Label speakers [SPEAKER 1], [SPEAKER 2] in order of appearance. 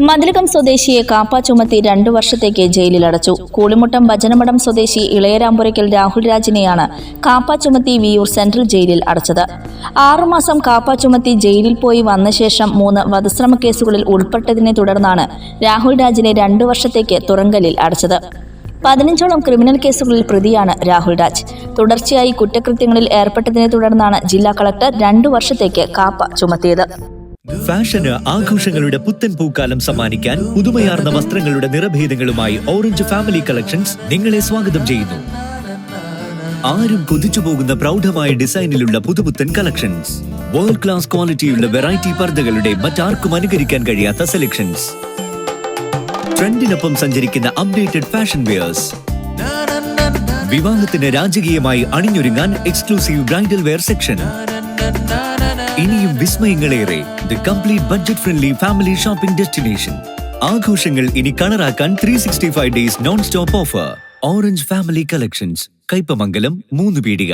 [SPEAKER 1] മതിലകം സ്വദേശിയെ കാപ്പ ചുമത്തി രണ്ടു വർഷത്തേക്ക് ജയിലിലടച്ചു. കൂളിമുട്ടം ഭജനമഠം സ്വദേശി ഇളയരാമ്പുരയ്ക്കൽ രാഹുൽ രാജിനെയാണ് കാപ്പ ചുമത്തി വിയൂർ സെൻട്രൽ ജയിലിൽ അടച്ചത്. ആറുമാസം കാപ്പ ചുമത്തി ജയിലിൽ പോയി വന്ന ശേഷം മൂന്ന് വധശ്രമ കേസുകളിൽ ഉൾപ്പെട്ടതിനെ തുടർന്നാണ് രാഹുൽ രാജിനെ രണ്ടു വർഷത്തേക്ക് തുറങ്കലിൽ അടച്ചത്. പതിനഞ്ചോളം ക്രിമിനൽ കേസുകളിൽ പ്രതിയാണ് രാഹുൽ രാജ്. തുടർച്ചയായി കുറ്റകൃത്യങ്ങളിൽ ഏർപ്പെട്ടതിനെ തുടർന്നാണ് ജില്ലാ കളക്ടർ രണ്ടു വർഷത്തേക്ക് കാപ്പ ചുമത്തിയത്.
[SPEAKER 2] ഫാഷന് ആഘോഷങ്ങളുടെ പുത്തൻ പൂക്കാലം സമ്മാനിക്കാൻ പുതുമയാർന്ന വസ്ത്രങ്ങളുടെ നിറഭേദങ്ങളുമായി ഓറഞ്ച് ഫാമിലി കളക്ഷൻസ് നിങ്ങളെ സ്വാഗതം ചെയ്യുന്നു. ആരും കൊതിച്ചു പോകുന്ന പ്രൗഢമായ ഡിസൈനിലുള്ള പുതുപുത്തൻ കളക്ഷൻസ് വേൾഡ് ക്ലാസ് ക്വാളിറ്റിയുള്ള വെറൈറ്റി പർദ്ദകളുടെ മറ്റാർക്കും അനുകരിക്കാൻ കഴിയാത്ത സെലക്ഷൻസ് ട്രെൻഡിനൊപ്പം സഞ്ചരിക്കുന്ന അപ്ഡേറ്റഡ് ഫാഷൻ വെയേഴ്സ് വിവാഹത്തിന് രാജകീയമായി അണിഞ്ഞൊരുങ്ങാൻ എക്സ്ക്ലൂസീവ് ബ്രൈഡൽ വെയർ സെക്ഷൻ ഇനിയും വിസ്മയങ്ങളേറെ the complete budget friendly family shopping destination ആഘോഷങ്ങൾ ഇനി കളറാക്കാൻ three sixty five days non stop offer Orange Family Collections Kaippamangalam മൂന്ന് പീടിക.